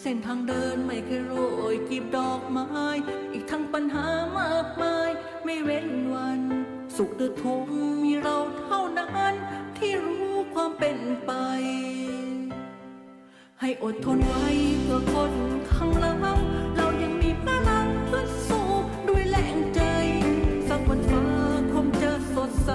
เส้นทางเดินไม่เคยโรยกีบดอกไม้ อีกทั้งปัญหามากมาย ไม่เว้นวัน สุขหรือทุกข์มีเราเท่านั้น ที่รู้ความเป็นไป ให้อดทนไว้เพื่อคนข้างหลังเรายังมีพลังเพื่อสู้ด้วยแรงใจ สักวันฟ้าคงจะสดใส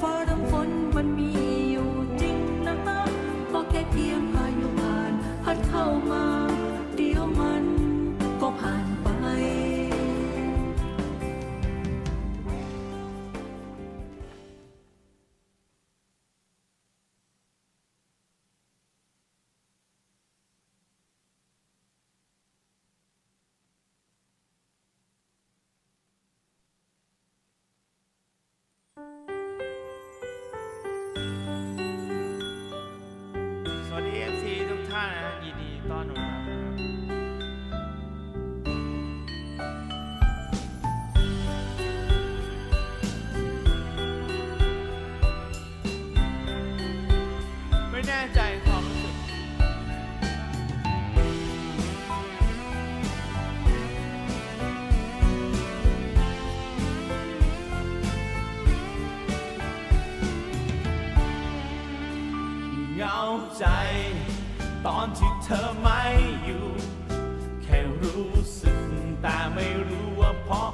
ฟ้าทั้งฝนมันมีอยู่จริงนะก็แค่เพียงพายุผ่านพัดเข้ามา ใจ ตอนที่เธอไม่อยู่ แค่รู้สึกแต่ไม่รู้ว่าเพราะ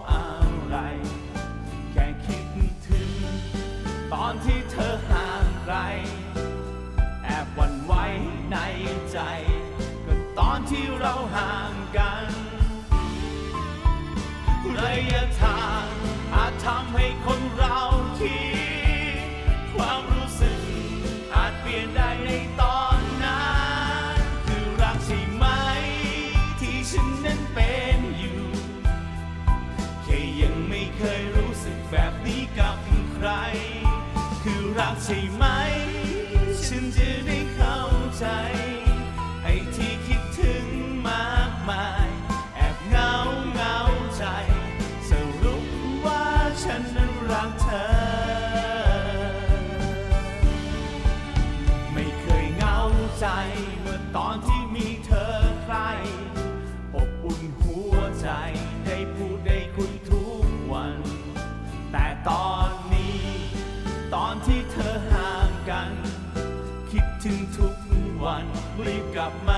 จได้พูดได้คุยทุกวัน แต่ตอนนี้ ตอนที่เธอห่างกัน คิดถึงทุกวันรีบกลับมา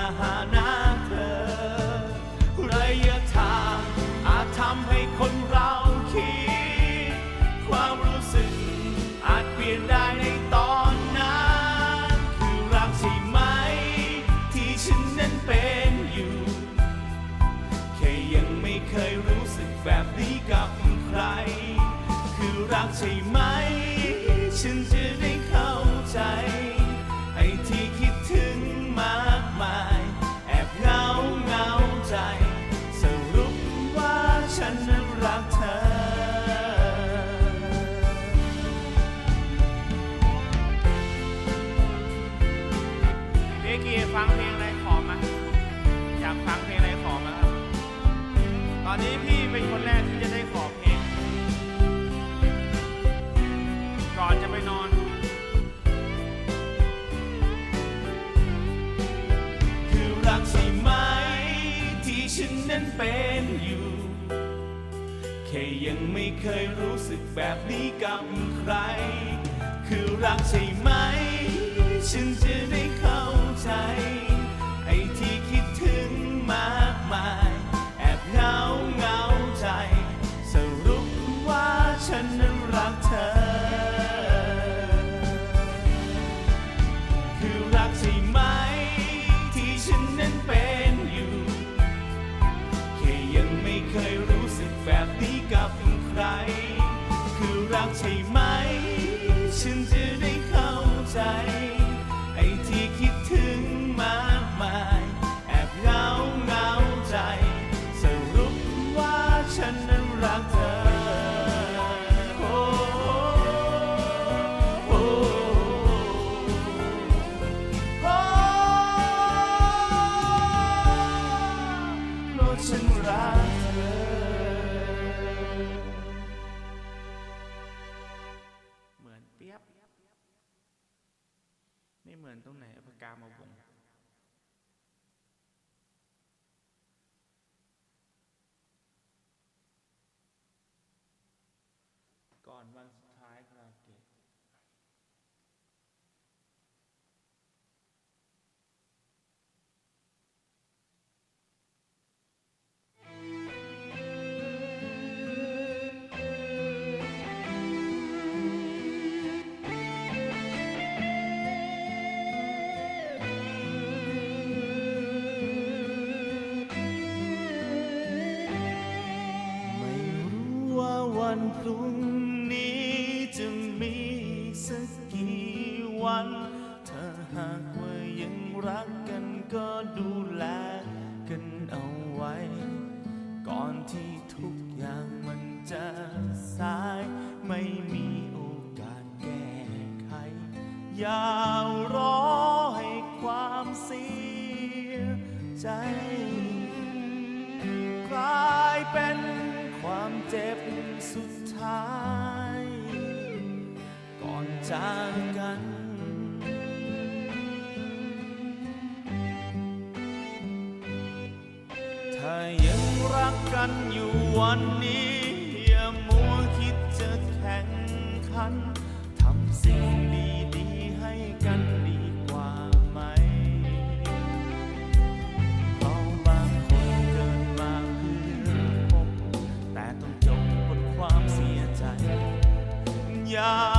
แบบนี้กับใคร คือรักใช่ไหม ป็นอยู่ แค่ยังไม่เคยรู้สึกแบบนี้กับใคร คือรักใช่ไหม ฉันจะได้เข้าใจ รักกันอยู่วันนี้อย่ามัวคิดจะแข่งขันทำสิ่งดีๆให้กันดีกว่าไหมเพราะบางคนเกินมาเพื่อพบแต่ต้องจบบนความเสียใจอย่า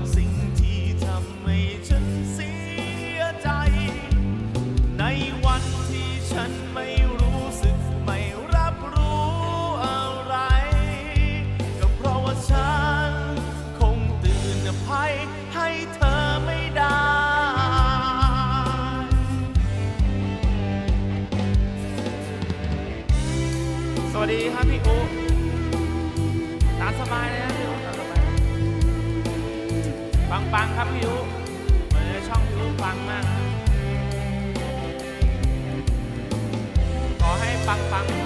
Sing pá, pá.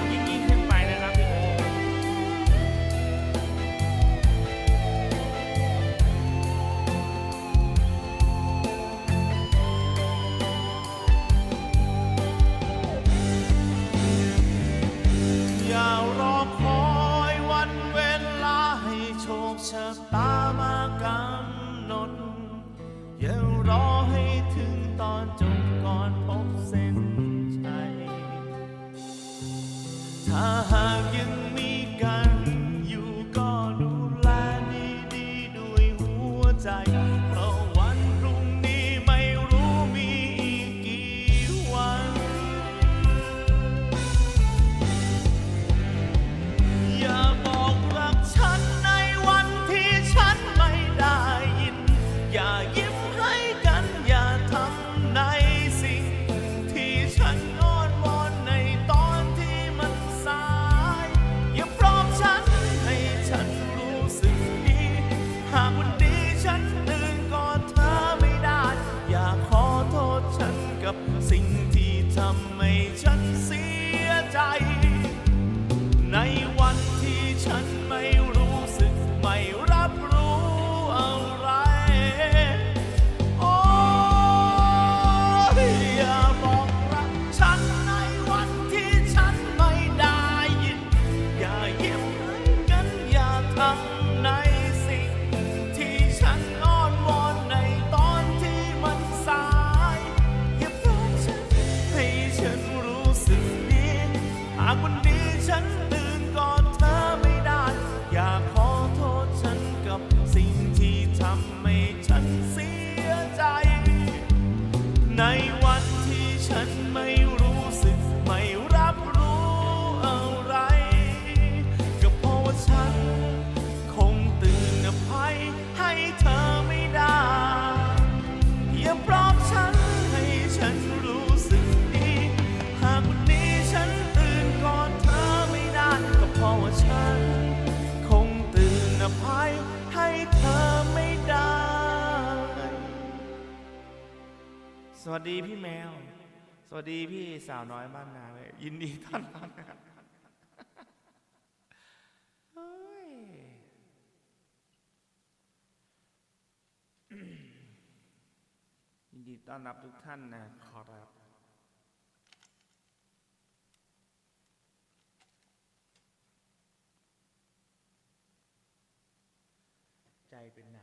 วัสดีพี่แมว สวัสดีพี่สาวน้อยบ้านนายินดีต้อนรับนะครับยินดีต้อนรับทุกท่านนะขอรับใจเป็นไหน